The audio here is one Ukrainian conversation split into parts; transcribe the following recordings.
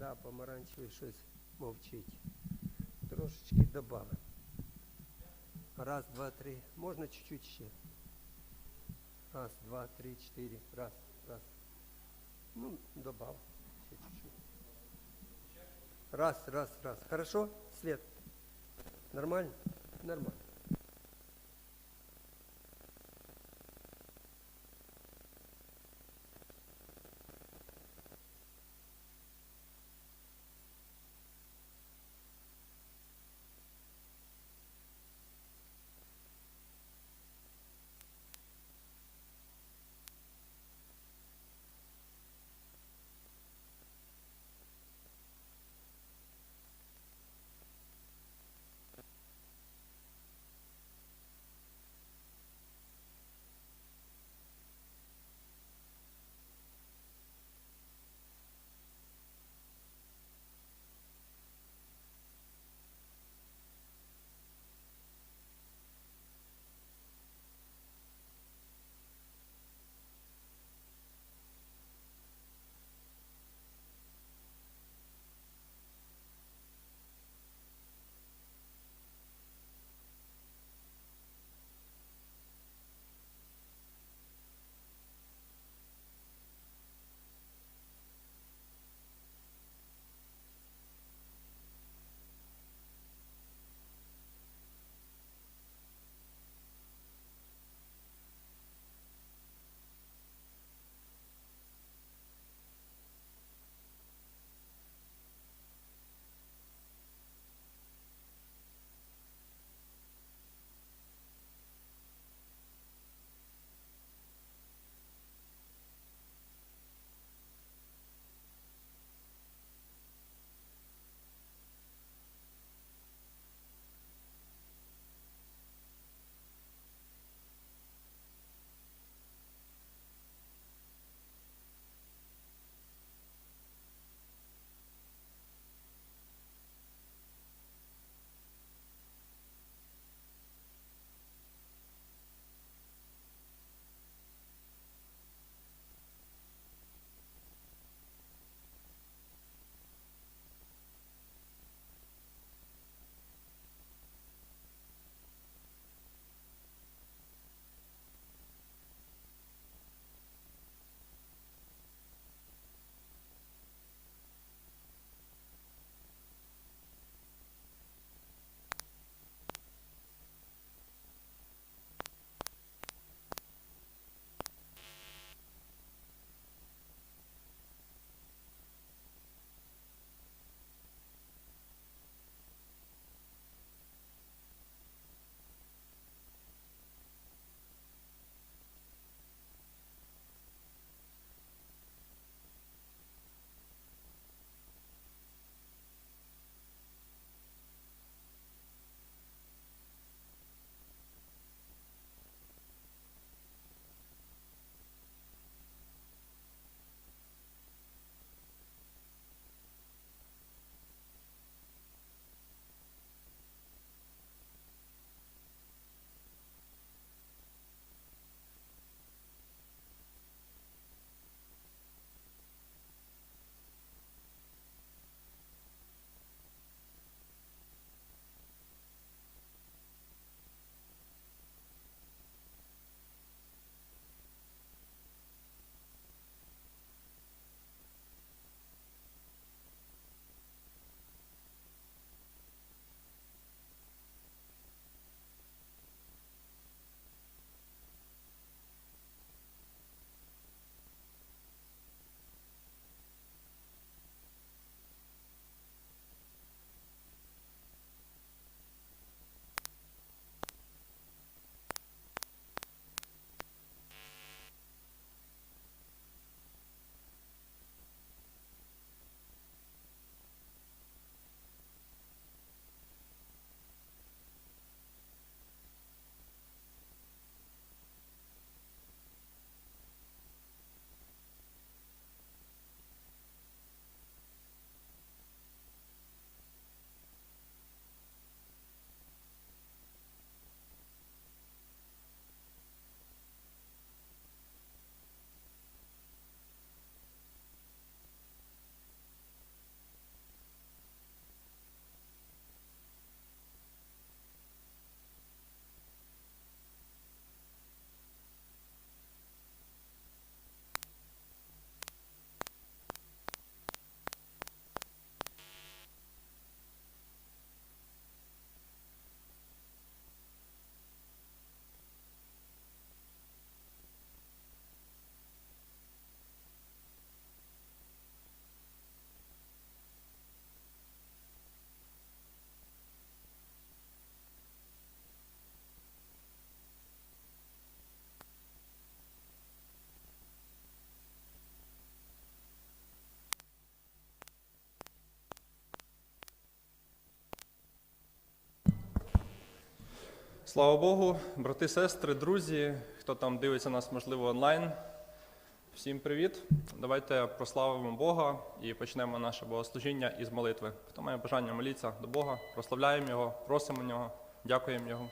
Да, помаранчевий щось мовчить. Трошечки добавимо. Раз, два, три. Можна чуть-чуть ще. Раз, два, три, чотири. Раз, раз. Ну, добав. Ще чуть-чуть. Раз, раз, раз. Хорошо? Свет. Нормально? Нормально. Слава Богу, брати, сестри, друзі, хто там дивиться нас, можливо, онлайн. Всім привіт! Давайте прославимо Бога і почнемо наше богослужіння із молитви. Хто має бажання молитися до Бога, прославляємо Його, просимо Нього, дякуємо Його.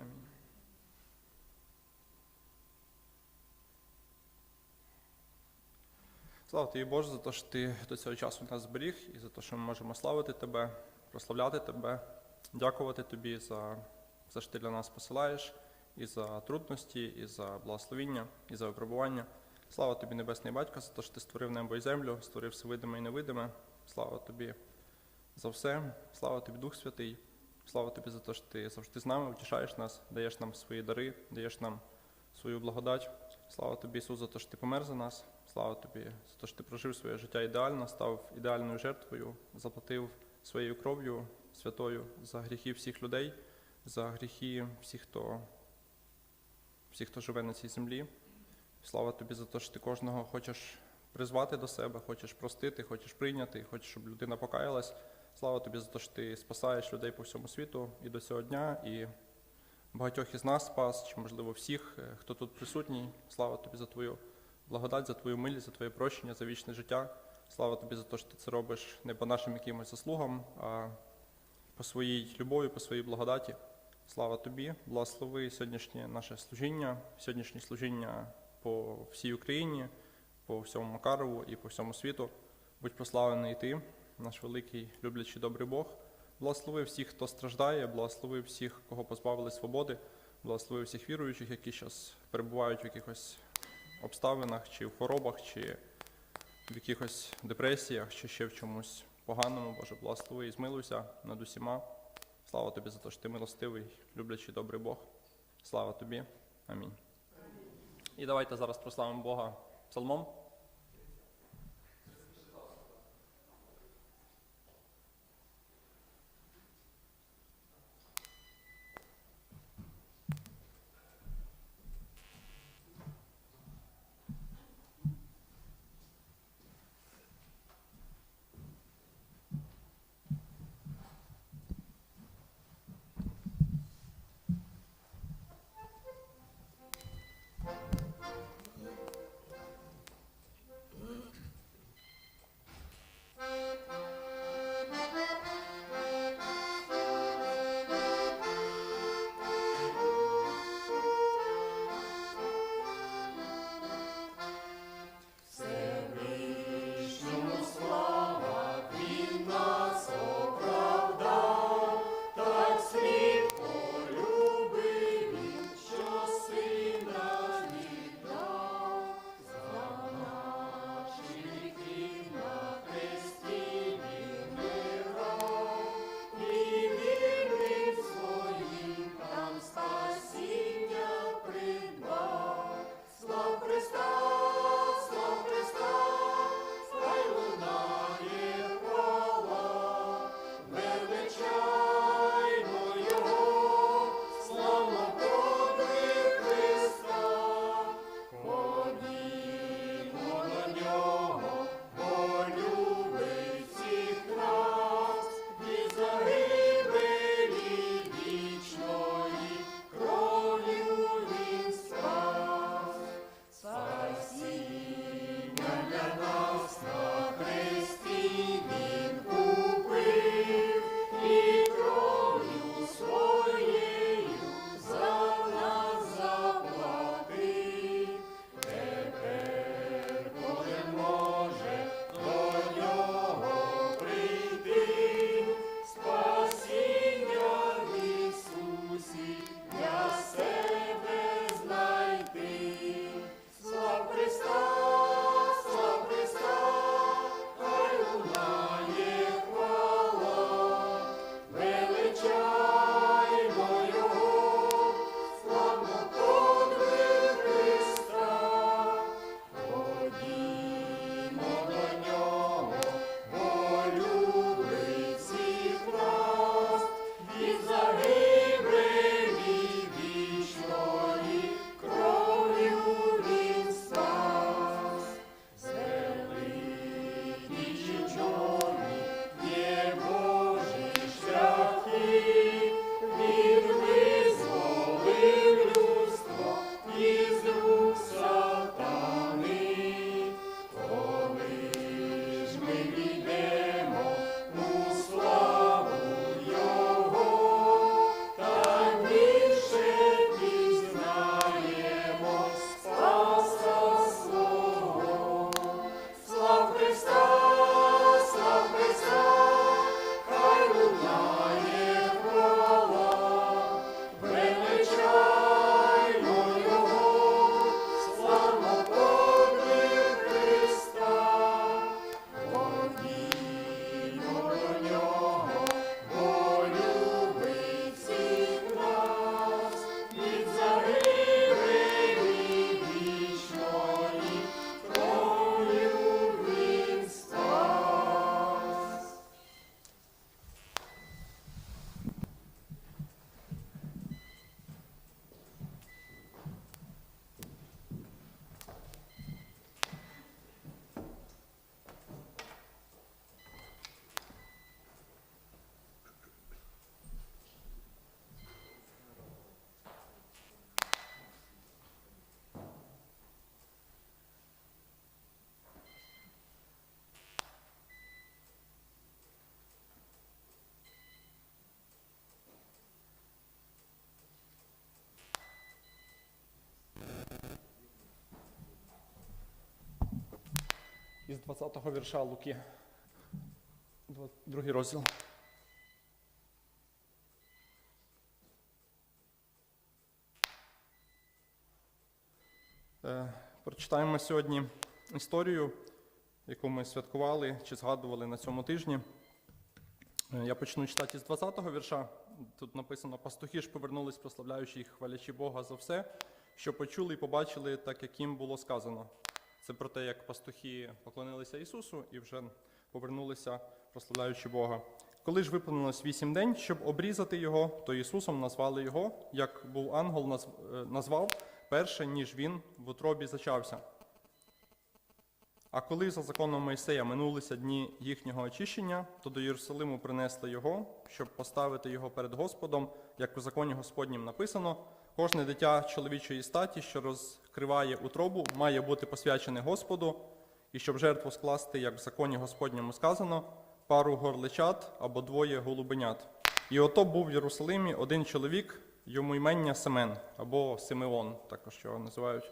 Амінь. Слава тобі, Боже, за те, що ти до цього часу нас зберіг і за те, що ми можемо славити Тебе, прославляти Тебе, дякувати Тобі за все, що ти для нас посилаєш, і за трудності, і за благословіння, і за випробування. Слава тобі, Небесний Батько, за те, що ти створив небо і землю, створив все видиме і невидиме. Слава тобі за все. Слава тобі, Дух Святий. Слава тобі за те, що ти завжди з нами, втішаєш нас, даєш нам свої дари, даєш нам свою благодать. Слава тобі, Ісус, за те, що ти помер за нас. Слава тобі за те, що ти прожив своє життя ідеально, став ідеальною жертвою, заплатив своєю кров'ю святою за гріхи всіх людей, за гріхи всіх, хто, всіх, хто живе на цій землі. Слава тобі за те, що ти кожного хочеш призвати до себе, хочеш простити, хочеш прийняти, хочеш, щоб людина покаялась. Слава тобі за те, що ти спасаєш людей по всьому світу і до цього дня, і багатьох із нас спас, чи, можливо, всіх, е, хто тут присутній. Слава тобі за твою благодать, за твою милість, за твоє прощення, за вічне життя. Слава тобі за те, що ти це робиш не по нашим якимось заслугам, а по своїй любові, по своїй благодаті. Слава тобі, благослови сьогоднішнє наше служіння, сьогоднішнє служіння по всій Україні, по всьому Макарову і по всьому світу. Будь прославлений ти, наш великий, люблячий добрий Бог. Благослови всіх, хто страждає, благослови всіх, кого позбавили свободи, благослови всіх віруючих, які зараз перебувають в якихось обставинах, чи в хворобах, чи в якихось депресіях, чи ще в чомусь поганому. Боже, благослови і змилуйся над усіма. Слава тобі за те, що ти милостивий, люблячий добрий Бог. Слава тобі. Амінь. І давайте зараз прославимо Бога псалмом. Із 20-го вірша Луки. Другий розділ. Е, Прочитаємо сьогодні історію, яку ми святкували чи згадували на цьому тижні. Е, Я почну читати з 20-го вірша. Тут написано: пастухи ж повернулись, прославляючи і хвалячи Бога за все, що почули і побачили, так як їм було сказано. Це про те, як пастухи поклонилися Ісусу і вже повернулися, прославляючи Бога. Коли ж виповнилось вісім день, щоб обрізати його, то Ісусом назвали його, як був ангел е, назвав, перше, ніж він в утробі зачався. А коли за законом Мойсея минулися дні їхнього очищення, то до Єрусалиму принесли його, щоб поставити його перед Господом, як у законі Господнім написано, кожне дитя чоловічої статі, що розкриває утробу, має бути посвячене Господу, і щоб жертву скласти, як в законі Господньому сказано, пару горличат або двоє голубенят. І ото був в Єрусалимі один чоловік, йому ймення Семен або Симеон, також його називають.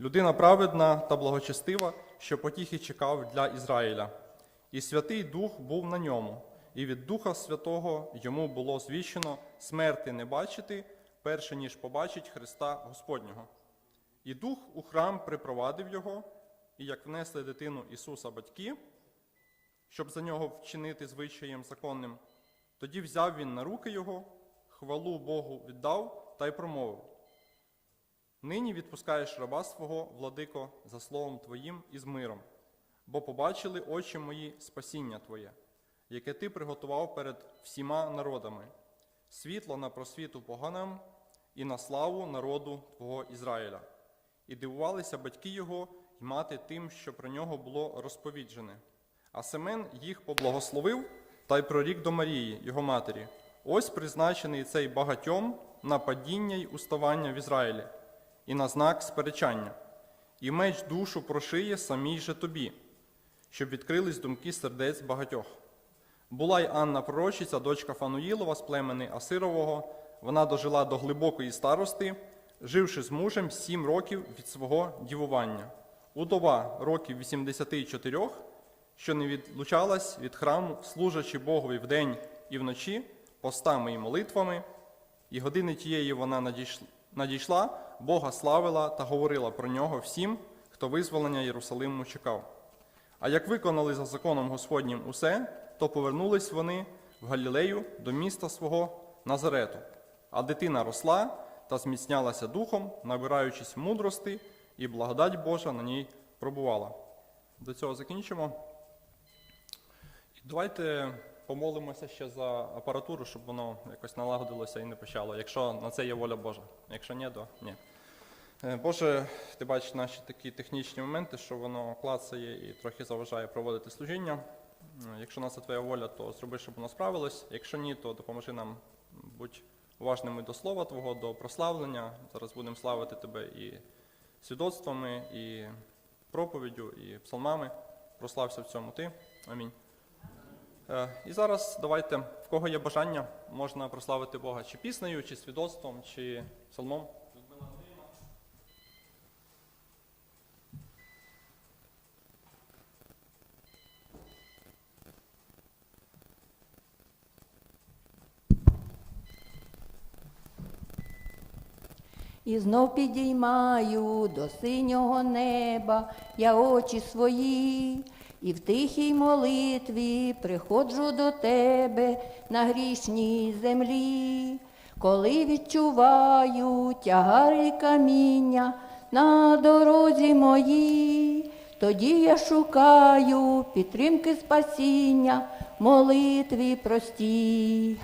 Людина праведна та благочестива, що потіхи чекав для Ізраїля. І Святий Дух був на ньому, і від Духа Святого йому було звіщено смерти не бачити, перше ніж побачить Христа Господнього. І Дух у храм припровадив його, і як внесли дитину Ісуса батьки, щоб за нього вчинити звичаєм законним, тоді взяв він на руки його, хвалу Богу віддав та й промовив. Нині відпускаєш раба свого, владико, за словом Твоїм і з миром, бо побачили очі мої спасіння Твоє, яке Ти приготував перед всіма народами, світло на просвіту поганам і на славу народу Твого Ізраїля. І дивувалися батьки його й мати тим, що про нього було розповіджене. А Семен їх поблагословив та й прорік до Марії, його матері. Ось призначений цей багатьом на падіння й уставання в Ізраїлі і на знак сперечання, і меч душу прошиє самій же тобі, щоб відкрились думки сердець багатьох. Була й Анна пророчиця, дочка Фануїлова з племени Асирового. Вона дожила до глибокої старости, живши з мужем сім років від свого дівування. Удова років 84, що не відлучалась від храму, служачи Богові вдень і вночі, постами і молитвами, і години тієї вона надійшла, Бога славила та говорила про нього всім, хто визволення Єрусалиму чекав. А як виконали за законом Господнім усе, то повернулись вони в Галілею до міста свого Назарету. А дитина росла та зміцнялася духом, набираючись мудрости, і благодать Божа на ній пробувала. До цього закінчимо. Давайте помолимося ще за апаратуру, щоб воно якось налагодилося і не почало. Якщо на це є воля Божа. Якщо ні, то ні. Е, Боже, ти бачиш наші такі технічні моменти, що воно клацає і трохи заважає проводити служіння. Е, Якщо на це твоя воля, то зроби, щоб воно справилось. Якщо ні, то допоможи нам бути уважними до слова Твого, до прославлення. Зараз будемо славити Тебе і свідоцтвами, і проповіддю, і псалмами. Прослався в цьому Ти. Амінь. Е, І зараз давайте, в кого є бажання, можна прославити Бога чи піснею, чи свідоцтвом, чи псалмом. І знов підіймаю до синього неба я очі свої, і в тихій молитві приходжу до тебе на грішній землі, коли відчуваю тягар і каміння на дорозі моїй, тоді я шукаю підтримки спасіння, молитві простій.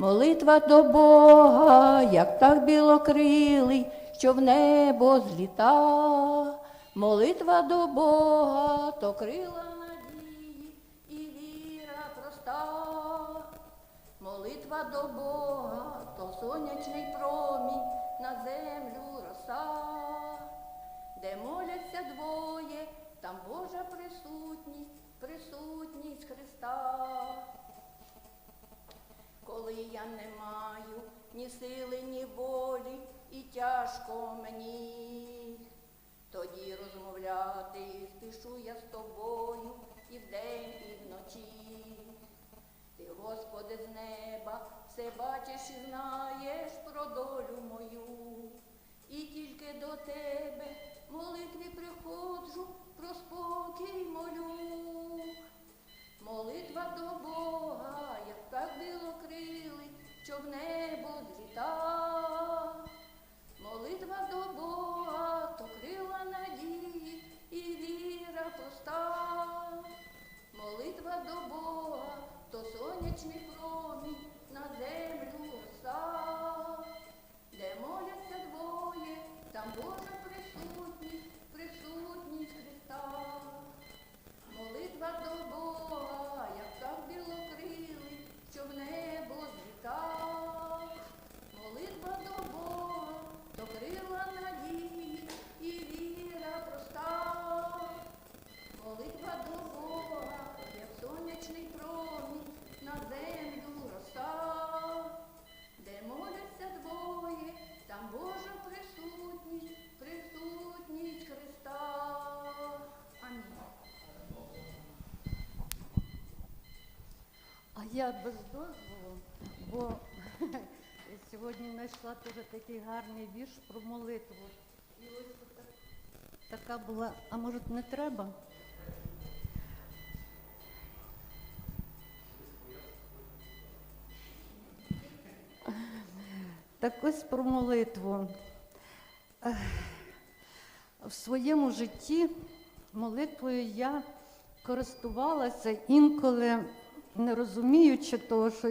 Молитва до Бога, як так білокрилий, що в небо зліта. Молитва до Бога, то крила надії і віра проста. Молитва до Бога, то сонячний промінь на землю роса. Де моляться двоє, там Божа присутність, присутність Христа коли я не маю ні сили, ні волі, і тяжко мені. Тоді розмовляти спішу я з тобою і вдень, і вночі. Ти, Господи, з неба все бачиш і знаєш про долю мою. І тільки до тебе молитві приходжу, про спокій молю. Молитва до Бога, як так білокрилий, що в небо зліта. Молитва до Бога, то крила надії і віра проста. Молитва до Бога, то сонячний промінь на землю я без дозволу, бо сьогодні знайшла теж такий гарний вірш про молитву. І ось така була, а може не треба? Так ось про молитву. В своєму житті молитвою я користувалася інколи, не розуміючи того, що